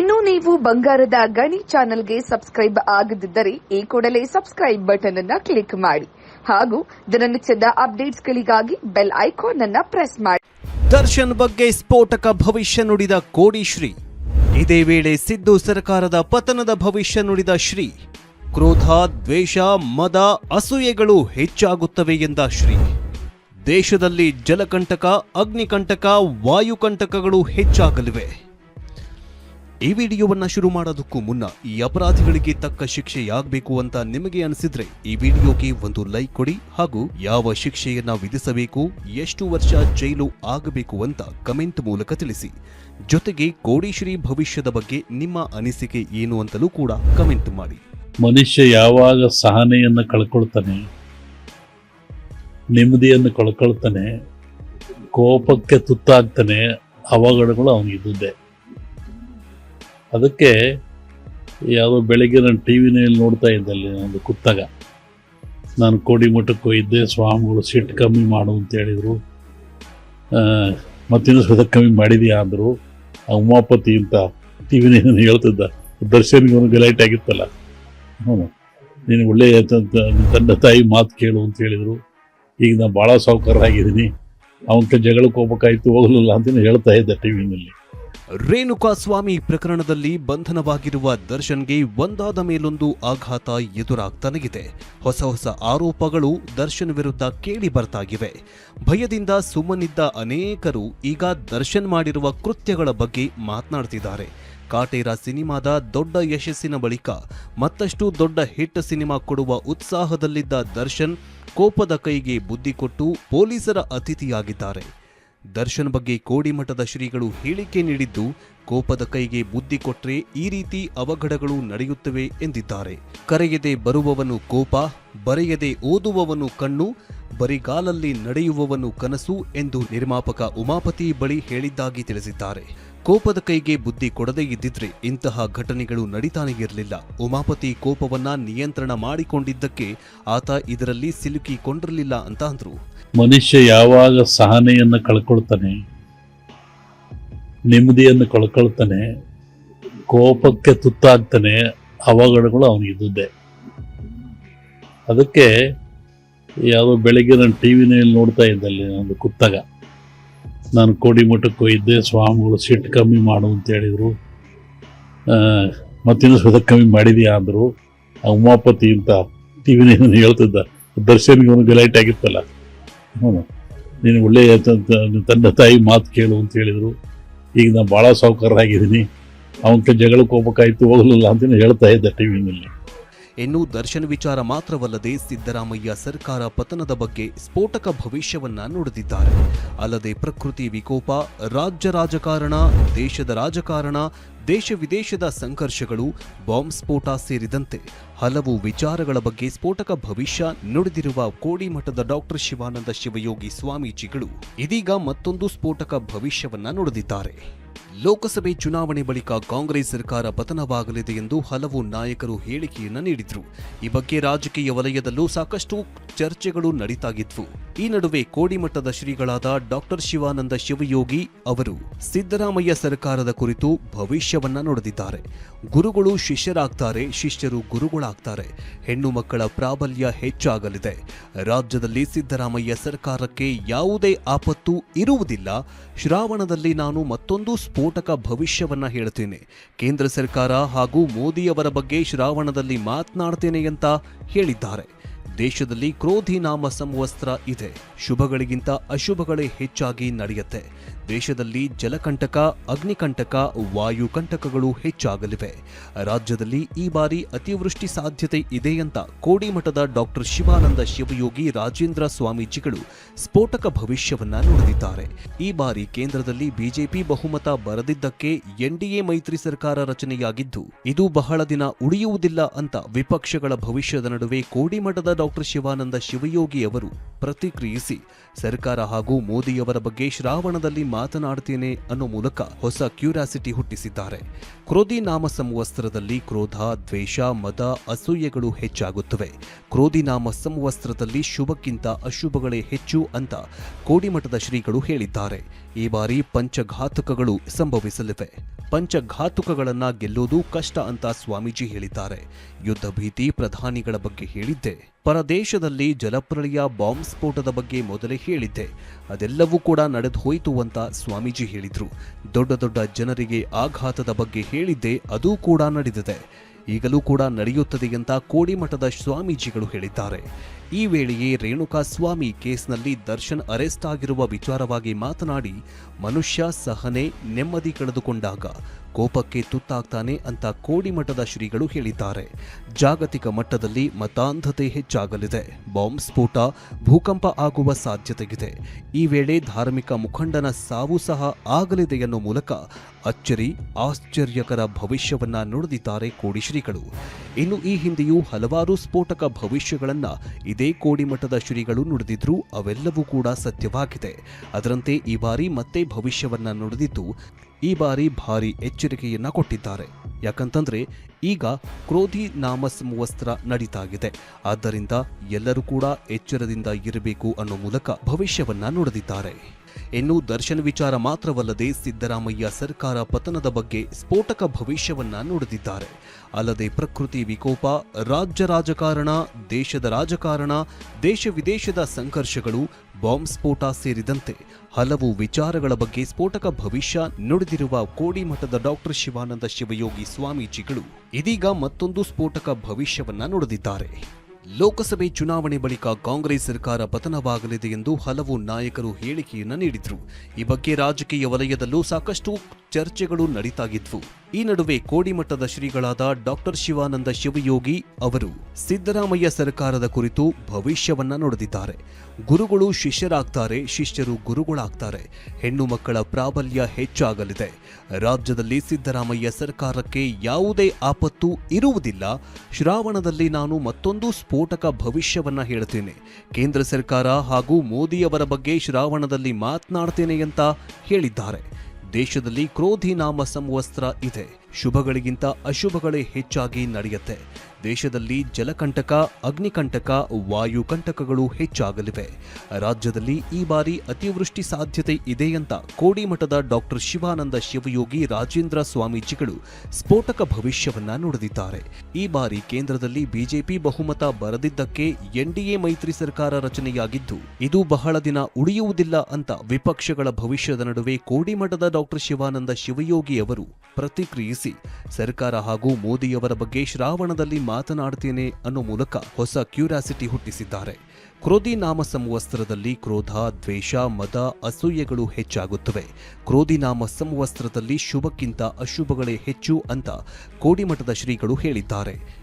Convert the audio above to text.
ಇನ್ನು ನೀವು ಬಂಗಾರದ ಗಣಿ ಚಾನೆಲ್ಗೆ ಸಬ್ಸ್ಕ್ರೈಬ್ ಆಗದಿದ್ದರೆ ಈ ಕೂಡಲೇ ಸಬ್ಸ್ಕ್ರೈಬ್ ಬಟನ್ ಅನ್ನ ಕ್ಲಿಕ್ ಮಾಡಿ ಹಾಗೂ ದಿನನಿತ್ಯದ ಅಪ್ಡೇಟ್ಸ್ಗಳಿಗಾಗಿ ಬೆಲ್ ಐಕಾನ್ ಅನ್ನ ಪ್ರೆಸ್ ಮಾಡಿ. ದರ್ಶನ್ ಬಗ್ಗೆ ಸ್ಫೋಟಕ ಭವಿಷ್ಯ ನುಡಿದ ಕೋಡಿಶ್ರೀ ಇದೇ ವೇಳೆ ಸಿದ್ದು ಸರ್ಕಾರದ ಪತನದ ಭವಿಷ್ಯ ನುಡಿದ ಶ್ರೀ. ಕ್ರೋಧ, ದ್ವೇಷ, ಮದ, ಅಸೂಯೆಗಳು ಹೆಚ್ಚಾಗುತ್ತವೆ ಎಂದ ಶ್ರೀ. ದೇಶದಲ್ಲಿ ಜಲಕಂಟಕ, ಅಗ್ನಿಕಂಟಕ, ವಾಯುಕಂಟಕಗಳು ಹೆಚ್ಚಾಗಲಿವೆ. ಈ ವಿಡಿಯೋವನ್ನ ಶುರು ಮಾಡೋದಕ್ಕೂ ಮುನ್ನ ಈ ಅಪರಾಧಿಗಳಿಗೆ ತಕ್ಕ ಶಿಕ್ಷೆಯಾಗಬೇಕು ಅಂತ ನಿಮಗೆ ಅನಿಸಿದ್ರೆ ಈ ವಿಡಿಯೋಗೆ ಒಂದು ಲೈಕ್ ಕೊಡಿ ಹಾಗೂ ಯಾವ ಶಿಕ್ಷೆಯನ್ನ ವಿಧಿಸಬೇಕು, ಎಷ್ಟು ವರ್ಷ ಜೈಲು ಆಗಬೇಕು ಅಂತ ಕಮೆಂಟ್ ಮೂಲಕ ತಿಳಿಸಿ. ಜೊತೆಗೆ ಕೋಡಿಶ್ರೀ ಭವಿಷ್ಯದ ಬಗ್ಗೆ ನಿಮ್ಮ ಅನಿಸಿಕೆ ಏನು ಅಂತಲೂ ಕೂಡ ಕಮೆಂಟ್ ಮಾಡಿ. ಮನುಷ್ಯ ಯಾವಾಗ ಸಹನೆಯನ್ನು ಕಳ್ಕೊಳ್ತಾನೆ, ನೆಮ್ಮದಿಯನ್ನು ಕಳ್ಕೊಳ್ತಾನೆ, ಕೋಪಕ್ಕೆ ತುತ್ತಾಗ್ತಾನೆ, ಅವಘಡಗಳು ಅವನಿಗಿದ್ದುದೇ ಅದಕ್ಕೆ ಯಾವುದೋ ಬೆಳಗ್ಗೆ ನಾನು ಟಿ ವಿನಲ್ಲಿ ನೋಡ್ತಾ ಇದ್ದೆ ಅಲ್ಲಿ ಒಂದು ಕುತ್ತಾಗ. ನಾನು ಕೋಡಿಮಠಕ್ಕೆ ಹೋಗಿದ್ದೆ ಸ್ವಾಮಿಗಳು ಸಿಟ್ಟು ಕಮ್ಮಿ ಮಾಡು ಅಂತ ಹೇಳಿದರು. ಮತ್ತಿನ್ನೂ ಸ್ವಲ್ಪ ಕಮ್ಮಿ ಮಾಡಿದ್ಯಾ ಅಂದರು. ಆ ಉಮಾಪತಿ ಅಂತ ಟಿ ವಿನ ಹೇಳ್ತಿದ್ದ, ದರ್ಶನ್ಗೆ ಒಂದು ಗಲಾಟೆ ಆಗಿತ್ತಲ್ಲ. ಹ್ಞೂ, ನೀನು ಒಳ್ಳೆಯ ತಂಡ ತಾಯಿ ಮಾತು ಕೇಳು ಅಂತ ಹೇಳಿದರು. ಈಗ ನಾನು ಭಾಳ ಸಾವುಕಾರರಾಗಿದ್ದೀನಿ ಅವನ ಜಗಳಕ್ಕೆ ಹೋಗ್ಬೇಕಾಯ್ತು, ಹೋಗಲಿಲ್ಲ ಅಂತ ಹೇಳ್ತಾ ಇದ್ದೆ ಟಿ ವಿನಲ್ಲಿ ರೇಣುಕಾ ಸ್ವಾಮಿ ಪ್ರಕರಣದಲ್ಲಿ ಬಂಧನವಾಗಿರುವ ದರ್ಶನ್ಗೆ ಒಂದಾದ ಮೇಲೊಂದು ಆಘಾತ ಎದುರಾಗ್ತನಗಿದೆ ಹೊಸ ಹೊಸ ಆರೋಪಗಳು ದರ್ಶನ್ ವಿರುದ್ಧ ಕೇಳಿ ಬರ್ತಾಗಿವೆ. ಭಯದಿಂದ ಸುಮ್ಮನಿದ್ದ ಅನೇಕರು ಈಗ ದರ್ಶನ್ ಮಾಡಿರುವ ಕೃತ್ಯಗಳ ಬಗ್ಗೆ ಮಾತನಾಡ್ತಿದ್ದಾರೆ. ಕಾಟೇರ ಸಿನಿಮಾದ ದೊಡ್ಡ ಯಶಸ್ಸಿನ ಬಳಿಕ ಮತ್ತಷ್ಟು ದೊಡ್ಡ ಹಿಟ್ ಸಿನಿಮಾ ಕೊಡುವ ಉತ್ಸಾಹದಲ್ಲಿದ್ದ ದರ್ಶನ್ ಕೋಪದ ಕೈಗೆ ಬುದ್ಧಿ ಕೊಟ್ಟು ಪೊಲೀಸರ ಅತಿಥಿಯಾಗಿದ್ದಾರೆ. ದರ್ಶನ್ ಬಗ್ಗೆ ಕೋಡಿಮಠದ ಶ್ರೀಗಳು ಹೇಳಿಕೆ ನೀಡಿದ್ದು, ಕೋಪದ ಕೈಗೆ ಬುದ್ಧಿ ಕೊಟ್ರೆ ಈ ರೀತಿ ಅವಘಡಗಳು ನಡೆಯುತ್ತವೆ ಎಂದಿದ್ದಾರೆ. ಕರೆಯದೆ ಬರುವವನು ಕೋಪ, ಬರೆಯದೆ ಓದುವವನು ಕಣ್ಣು, ಬರಿಗಾಲಲ್ಲಿ ನಡೆಯುವವನು ಕನಸು ಎಂದು ನಿರ್ಮಾಪಕ ಉಮಾಪತಿ ಬಳಿ ಹೇಳಿದ್ದಾಗಿ ತಿಳಿಸಿದ್ದಾರೆ. ಕೋಪದ ಕೈಗೆ ಬುದ್ಧಿ ಕೊಡದೇ ಇದ್ದಿದ್ರೆ ಇಂತಹ ಘಟನೆಗಳು ನಡೀತಾನೆ ಇರಲಿಲ್ಲ. ಉಮಾಪತಿ ಕೋಪವನ್ನ ನಿಯಂತ್ರಣ ಮಾಡಿಕೊಂಡಿದ್ದಕ್ಕೆ ಆತ ಇದರಲ್ಲಿ ಸಿಲುಕಿಕೊಂಡಿರಲಿಲ್ಲ ಅಂತ ಅಂದ್ರು. ಮನುಷ್ಯ ಯಾವಾಗ ಸಹನೆಯನ್ನು ಕಳ್ಕೊಳ್ತಾನೆ, ನೆಮ್ಮದಿಯನ್ನು ಕಳ್ಕೊಳ್ತಾನೆ, ಕೋಪಕ್ಕೆ ತುತ್ತಾಗ್ತಾನೆ, ಅವಘಡಗಳು ಅವನಿಗಿದ್ದುದೇ ಅದಕ್ಕೆ ಯಾವುದೋ ಬೆಳಗ್ಗೆ ನಾನು ಟಿ ವಿನಲ್ಲಿ ನೋಡ್ತಾ ಇದ್ದಲ್ಲಿ ಒಂದು ಕುತ್ತಾಗ. ನಾನು ಕೋಡಿಮಠಕ್ಕೆ ಹೋಗಿದ್ದೆ ಸ್ವಾಮಿಗಳು ಸಿಟ್ಟು ಕಮ್ಮಿ ಮಾಡು ಅಂತ ಹೇಳಿದರು. ಮತ್ತಿನ್ನೂ ಸ್ವಲ್ಪ ಕಮ್ಮಿ ಮಾಡಿದ್ಯಾ ಅಂದರು. ಉಮಾಪತಿ ಅಂತ ಟಿ ವಿನಲ್ಲಿ ಹೇಳ್ತಿದ್ದ, ದರ್ಶನ್ಗೆ ಒಂದು ಆಗಿತ್ತಲ್ಲ. ಹ್ಞೂ ನೀನು ಒಳ್ಳೆಯ ತಂದೆ ತಾಯಿ ಮಾತು ಕೇಳು ಅಂತ ಹೇಳಿದರು. ಈಗ ನಾನು ಭಾಳ ಸಾವುಕಾರರಾಗಿದ್ದೀನಿ ಅವನ ಜಗಳಕ್ಕೆ ಹೋಗ್ಬೇಕಾಯ್ತು, ಹೋಗಲಿಲ್ಲ ಅಂತ ಹೇಳ್ತಾ ಇದ್ದೆ ಟಿ ವಿನಲ್ಲಿ ಇನ್ನು ದರ್ಶನ್ ವಿಚಾರ ಮಾತ್ರವಲ್ಲದೆ ಸಿದ್ದರಾಮಯ್ಯ ಸರ್ಕಾರ ಪತನದ ಬಗ್ಗೆ ಸ್ಫೋಟಕ ಭವಿಷ್ಯವನ್ನ ನುಡಿದಿದ್ದಾರೆ. ಅಲ್ಲದೆ ಪ್ರಕೃತಿ ವಿಕೋಪ, ರಾಜ್ಯ ರಾಜಕಾರಣ, ದೇಶದ ರಾಜಕಾರಣ, ದೇಶ ವಿದೇಶದ ಸಂಘರ್ಷಗಳು, ಬಾಂಬ್ ಸ್ಫೋಟ ಸೇರಿದಂತೆ ಹಲವು ವಿಚಾರಗಳ ಬಗ್ಗೆ ಸ್ಫೋಟಕ ಭವಿಷ್ಯ ನುಡಿದಿರುವ ಕೋಡಿಮಠದ ಡಾಕ್ಟರ್ ಶಿವಾನಂದ ಶಿವಯೋಗಿ ಸ್ವಾಮೀಜಿಗಳು ಇದೀಗ ಮತ್ತೊಂದು ಸ್ಫೋಟಕ ಭವಿಷ್ಯವನ್ನ ನುಡಿದಿದ್ದಾರೆ. ಲೋಕಸಭೆ ಚುನಾವಣೆ ಬಳಿಕ ಕಾಂಗ್ರೆಸ್ ಸರ್ಕಾರ ಪತನವಾಗಲಿದೆ ಎಂದು ಹಲವು ನಾಯಕರು ಹೇಳಿಕೆಯನ್ನು ನೀಡಿದ್ರು. ಈ ಬಗ್ಗೆ ರಾಜಕೀಯ ವಲಯದಲ್ಲೂ ಸಾಕಷ್ಟು ಚರ್ಚೆಗಳು ನಡೀತಾಗಿದ್ವು. ಈ ನಡುವೆ ಕೋಡಿಮಠದ ಶ್ರೀಗಳಾದ ಡಾಕ್ಟರ್ ಶಿವಾನಂದ ಶಿವಯೋಗಿ ಅವರು ಸಿದ್ದರಾಮಯ್ಯ ಸರ್ಕಾರದ ಕುರಿತು ಭವಿಷ್ಯವನ್ನ ನೋಡಿದ್ದಾರೆ ಗುರುಗಳು ಶಿಷ್ಯರಾಗ್ತಾರೆ, ಶಿಷ್ಯರು ಗುರುಗಳಾಗ್ತಾರೆ. ಹೆಣ್ಣು ಮಕ್ಕಳ ಪ್ರಾಬಲ್ಯ ಹೆಚ್ಚಾಗಲಿದೆ. ರಾಜ್ಯದಲ್ಲಿ ಸಿದ್ದರಾಮಯ್ಯ ಸರ್ಕಾರಕ್ಕೆ ಯಾವುದೇ ಆಪತ್ತು ಇರುವುದಿಲ್ಲ. ಶ್ರಾವಣದಲ್ಲಿ ನಾನು ಮತ್ತೊಂದು ಸ್ಫೋಟಕ ಭವಿಷ್ಯವನ್ನ ಹೇಳ್ತೇನೆ. ಕೇಂದ್ರ ಸರ್ಕಾರ ಹಾಗೂ ಮೋದಿಯವರ ಬಗ್ಗೆ ಶ್ರಾವಣದಲ್ಲಿ ಮಾತನಾಡ್ತೇನೆ ಅಂತ ಹೇಳಿದ್ದಾರೆ. ದೇಶದಲ್ಲಿ ಕ್ರೋಧಿ ನಾಮ ಸಂವಸ್ತ್ರ ಇದೆ. ಶುಭಗಳಿಗಿಂತ ಅಶುಭಗಳೇ ಹೆಚ್ಚಾಗಿ ನಡೆಯುತ್ತೆ. ದೇಶದಲ್ಲಿ ಜಲಕಂಟಕ, ಅಗ್ನಿಕಂಟಕ ವಾಯುಕಂಟಕಗಳು ಹೆಚ್ಚಾಗಲಿವೆ. ರಾಜ್ಯದಲ್ಲಿ ಈ ಬಾರಿ ಅತಿವೃಷ್ಟಿ ಸಾಧ್ಯತೆ ಇದೆ ಅಂತ ಕೋಡಿಮಠದ ಡಾಕ್ಟರ್ ಶಿವಾನಂದ ಶಿವಯೋಗಿ ರಾಜೇಂದ್ರ ಸ್ವಾಮೀಜಿಗಳು ಸ್ಫೋಟಕ ಭವಿಷ್ಯವನ್ನ ನುಡಿದಿದ್ದಾರೆ. ಈ ಬಾರಿ ಕೇಂದ್ರದಲ್ಲಿ ಬಿಜೆಪಿ ಬಹುಮತ ಬರದಿದ್ದಕ್ಕೆ ಎನ್ಡಿಎ ಮೈತ್ರಿ ಸರ್ಕಾರ ರಚನೆಯಾಗಿದ್ದು, ಇದು ಬಹಳ ದಿನ ಉಳಿಯುವುದಿಲ್ಲ ಅಂತ ವಿಪಕ್ಷಗಳ ಭವಿಷ್ಯದ ನಡುವೆ ಕೋಡಿಮಠದ ಡಾಕ್ಟರ್ ಶಿವಾನಂದ ಶಿವಯೋಗಿ ಅವರು ಪ್ರತಿಕ್ರಿಯಿಸಿ, ಸರ್ಕಾರ ಹಾಗೂ ಮೋದಿಯವರ ಬಗ್ಗೆ ಶ್ರಾವಣದಲ್ಲಿ ಮಾತನಾಡ್ತೇನೆ ಅನ್ನೋ ಮೂಲಕ ಹೊಸ ಕ್ಯೂರಿಯಾಸಿಟಿ ಹುಟ್ಟಿಸಿದ್ದಾರೆ. ಕ್ರೋಧಿ ನಾಮ ಸಂವಸ್ತ್ರದಲ್ಲಿ ಕ್ರೋಧ, ದ್ವೇಷ, ಮದ, ಅಸೂಯೆಗಳು ಹೆಚ್ಚಾಗುತ್ತವೆ. ಕ್ರೋಧಿ ನಾಮ ಸಂವಸ್ತ್ರದಲ್ಲಿ ಶುಭಕ್ಕಿಂತ ಅಶುಭಗಳೇ ಹೆಚ್ಚು ಅಂತ ಕೋಡಿಮಠದ ಶ್ರೀಗಳು ಹೇಳಿದ್ದಾರೆ. ಈ ಬಾರಿ ಪಂಚಘಾತುಕಗಳು ಸಂಭವಿಸಲಿವೆ. ಪಂಚಘಾತುಕಗಳನ್ನ ಗೆಲ್ಲೋದು ಕಷ್ಟ ಅಂತ ಸ್ವಾಮೀಜಿ ಹೇಳಿದ್ದಾರೆ. ಯುದ್ಧ ಭೀತಿ ಪ್ರಧಾನಿಗಳ ಬಗ್ಗೆ ಹೇಳಿದ್ದೆ. ಪರದೇಶದಲ್ಲಿ ಜಲಪ್ರಳಯ ಬಾಂಬ್ ಸ್ಫೋಟದ ಬಗ್ಗೆ ಮೊದಲೇ ಹೇಳಿದ್ದೆ. ಅದೆಲ್ಲವೂ ಕೂಡ ನಡೆದು ಹೋಯಿತು ಅಂತ ಸ್ವಾಮೀಜಿ ಹೇಳಿದ್ರು. ದೊಡ್ಡ ದೊಡ್ಡ ಜನರಿಗೆ ಆಘಾತದ ಬಗ್ಗೆ ಹೇಳಿದ್ದೆ, ಅದೂ ಕೂಡ ನಡೆದಿದೆ. ಈಗಲೂ ಕೂಡ ನಡೆಯುತ್ತದೆ ಅಂತ ಕೋಡಿಮಠದ ಸ್ವಾಮೀಜಿಗಳು ಹೇಳಿದ್ದಾರೆ. ಈ ವೇಳೆಯೇ ರೇಣುಕಾ ಸ್ವಾಮಿ ಕೇಸ್ನಲ್ಲಿ ದರ್ಶನ್ ಅರೆಸ್ಟ್ ಆಗಿರುವ ವಿಚಾರವಾಗಿ ಮಾತನಾಡಿ, ಮನುಷ್ಯ ಸಹನೆ ನೆಮ್ಮದಿ ಕಳೆದುಕೊಂಡಾಗ ಕೋಪಕ್ಕೆ ತುತ್ತಾಗ್ತಾನೆ ಅಂತ ಕೋಡಿಮಠದ ಶ್ರೀಗಳು ಹೇಳಿದ್ದಾರೆ. ಜಾಗತಿಕ ಮಟ್ಟದಲ್ಲಿ ಮತಾಂಧತೆ ಹೆಚ್ಚಾಗಲಿದೆ. ಬಾಂಬ್ ಸ್ಫೋಟ, ಭೂಕಂಪ ಆಗುವ ಸಾಧ್ಯತೆಯಿದೆ ಈ ವೇಳೆ ಧಾರ್ಮಿಕ ಮುಖಂಡನ ಸಾವು ಸಹ ಆಗಲಿದೆ ಎನ್ನುವ ಮೂಲಕ ಅಚ್ಚರಿ, ಆಶ್ಚರ್ಯಕರ ಭವಿಷ್ಯವನ್ನ ನುಡಿದಿದ್ದಾರೆ ಕೋಡಿ ಶ್ರೀಗಳು. ಇನ್ನು ಈ ಹಿಂದೆಯೂ ಹಲವಾರು ಸ್ಫೋಟಕ ಭವಿಷ್ಯಗಳನ್ನ ಇದೇ ಕೋಡಿಮಠದ ಶ್ರೀಗಳು ನುಡಿದಿದ್ರು ಅವೆಲ್ಲವೂ ಕೂಡ ಸತ್ಯವಾಗಿದೆ. ಅದರಂತೆ ಈ ಬಾರಿ ಮತ್ತೆ ಭವಿಷ್ಯವನ್ನ ನುಡಿದಿದ್ದು ಈ ಬಾರಿ ಭಾರಿ ಎಚ್ಚರಿಕೆಯನ್ನ ಕೊಟ್ಟಿದ್ದಾರೆ. ಯಾಕಂತಂದ್ರೆ ಈಗ ಕ್ರೋಧಿ ನಾಮ ವಸ್ತ್ರ ನಡೀತಾಗಿದೆ. ಆದ್ದರಿಂದ ಎಲ್ಲರೂ ಕೂಡ ಎಚ್ಚರದಿಂದ ಇರಬೇಕು ಅನ್ನೋ ಮೂಲಕ ಭವಿಷ್ಯವನ್ನ ನುಡಿದಿದ್ದಾರೆ. ಇನ್ನು ದರ್ಶನ್ ವಿಚಾರ ಮಾತ್ರವಲ್ಲದೆ ಸಿದ್ದರಾಮಯ್ಯ ಸರ್ಕಾರ ಪತನದ ಬಗ್ಗೆ ಸ್ಫೋಟಕ ಭವಿಷ್ಯವನ್ನ ನುಡಿದಿದ್ದಾರೆ. ಅಲ್ಲದೆ ಪ್ರಕೃತಿ ವಿಕೋಪ, ರಾಜ್ಯ ರಾಜಕಾರಣ, ದೇಶದ ರಾಜಕಾರಣ, ದೇಶ ವಿದೇಶದ ಸಂಘರ್ಷಗಳು, ಬಾಂಬ್ ಸ್ಫೋಟ ಸೇರಿದಂತೆ ಹಲವು ವಿಚಾರಗಳ ಬಗ್ಗೆ ಸ್ಫೋಟಕ ಭವಿಷ್ಯ ನುಡಿದಿರುವ ಕೋಡಿಮಠದ ಡಾಕ್ಟರ್ ಶಿವಾನಂದ ಶಿವಯೋಗಿ ಸ್ವಾಮೀಜಿಗಳು ಇದೀಗ ಮತ್ತೊಂದು ಸ್ಫೋಟಕ ಭವಿಷ್ಯವನ್ನ ನುಡಿದಿದ್ದಾರೆ. ಲೋಕಸಭೆ ಚುನಾವಣೆ ಬಳಿಕ ಕಾಂಗ್ರೆಸ್ ಸರ್ಕಾರ ಪತನವಾಗಲಿದೆ ಎಂದು ಹಲವು ನಾಯಕರು ಹೇಳಿಕೆಯನ್ನು ನೀಡಿದರು. ಈ ಬಗ್ಗೆ ರಾಜಕೀಯ ವಲಯದಲ್ಲೂ ಸಾಕಷ್ಟು ಚರ್ಚೆಗಳು ನಡೀತಾಗಿದ್ವು. ಈ ನಡುವೆ ಕೋಡಿಮಠದ ಶ್ರೀಗಳಾದ ಡಾಕ್ಟರ್ ಶಿವಾನಂದ ಶಿವಯೋಗಿ ಅವರು ಸಿದ್ದರಾಮಯ್ಯ ಸರ್ಕಾರದ ಕುರಿತು ಭವಿಷ್ಯವನ್ನ ನುಡಿದಿದ್ದಾರೆ. ಗುರುಗಳು ಶಿಷ್ಯರಾಗ್ತಾರೆ, ಶಿಷ್ಯರು ಗುರುಗಳಾಗ್ತಾರೆ. ಹೆಣ್ಣು ಮಕ್ಕಳ ಪ್ರಾಬಲ್ಯ ಹೆಚ್ಚಾಗಲಿದೆ. ರಾಜ್ಯದಲ್ಲಿ ಸಿದ್ದರಾಮಯ್ಯ ಸರ್ಕಾರಕ್ಕೆ ಯಾವುದೇ ಆಪತ್ತು ಇರುವುದಿಲ್ಲ. ಶ್ರಾವಣದಲ್ಲಿ ನಾನು ಮತ್ತೊಂದು ಸ್ಫೋಟಕ ಭವಿಷ್ಯವನ್ನ ಹೇಳ್ತೇನೆ. ಕೇಂದ್ರ ಸರ್ಕಾರ ಹಾಗೂ ಮೋದಿಯವರ ಬಗ್ಗೆ ಶ್ರಾವಣದಲ್ಲಿ ಮಾತನಾಡ್ತೇನೆ ಅಂತ ಹೇಳಿದ್ದಾರೆ. ದೇಶದಲ್ಲಿ ಕ್ರೋಧಿ ನಾಮ ಸಂವಸ್ತ್ರ ಇದೆ. ಶುಭಗಳಿಗಿಂತ ಅಶುಭಗಳೇ ಹೆಚ್ಚಾಗಿ ನಡೆಯುತ್ತೆ. ದೇಶದಲ್ಲಿ ಜಲಕಂಟಕ, ಅಗ್ನಿಕಂಟಕ ವಾಯುಕಂಟಕಗಳು ಹೆಚ್ಚಾಗಲಿವೆ. ರಾಜ್ಯದಲ್ಲಿ ಈ ಬಾರಿ ಅತಿವೃಷ್ಟಿ ಸಾಧ್ಯತೆ ಇದೆ ಅಂತ ಕೋಡಿಮಠದ ಡಾಕ್ಟರ್ ಶಿವಾನಂದ ಶಿವಯೋಗಿ ರಾಜೇಂದ್ರ ಸ್ವಾಮೀಜಿಗಳು ಸ್ಫೋಟಕ ಭವಿಷ್ಯವನ್ನ ನುಡಿದಿದ್ದಾರೆ. ಈ ಬಾರಿ ಕೇಂದ್ರದಲ್ಲಿ ಬಿಜೆಪಿ ಬಹುಮತ ಬರದಿದ್ದಕ್ಕೆ ಎನ್ಡಿಎ ಮೈತ್ರಿ ಸರ್ಕಾರ ರಚನೆಯಾಗಿದ್ದು, ಇದು ಬಹಳ ದಿನ ಉಳಿಯುವುದಿಲ್ಲ ಅಂತ ವಿಪಕ್ಷಗಳ ಭವಿಷ್ಯದ ನಡುವೆ ಕೋಡಿಮಠದ ಡಾಕ್ಟರ್ ಶಿವಾನಂದ ಶಿವಯೋಗಿ ಅವರು ಪ್ರತಿಕ್ರಿಯಿಸಿ, ಸರ್ಕಾರ ಹಾಗೂ ಮೋದಿಯವರ ಬಗ್ಗೆ ಶ್ರಾವಣದಲ್ಲಿ ಮಾತನಾಡ್ತೇನೆ ಅನ್ನೋ ಮೂಲಕ ಹೊಸ ಕ್ಯೂರಿಯಾಸಿಟಿ ಹುಟ್ಟಿಸಿದ್ದಾರೆ. ಕ್ರೋಧಿ ನಾಮ ಸಮವಸ್ತ್ರದಲ್ಲಿ ಕ್ರೋಧ, ದ್ವೇಷ, ಮದ, ಅಸೂಯೆಗಳು ಹೆಚ್ಚಾಗುತ್ತವೆ. ಕ್ರೋಧಿ ನಾಮ ಸಮವಸ್ತ್ರದಲ್ಲಿ ಶುಭಕ್ಕಿಂತ ಅಶುಭಗಳೇ ಹೆಚ್ಚು ಅಂತ ಕೋಡಿಮಠದ ಶ್ರೀಗಳು ಹೇಳಿದ್ದಾರೆ.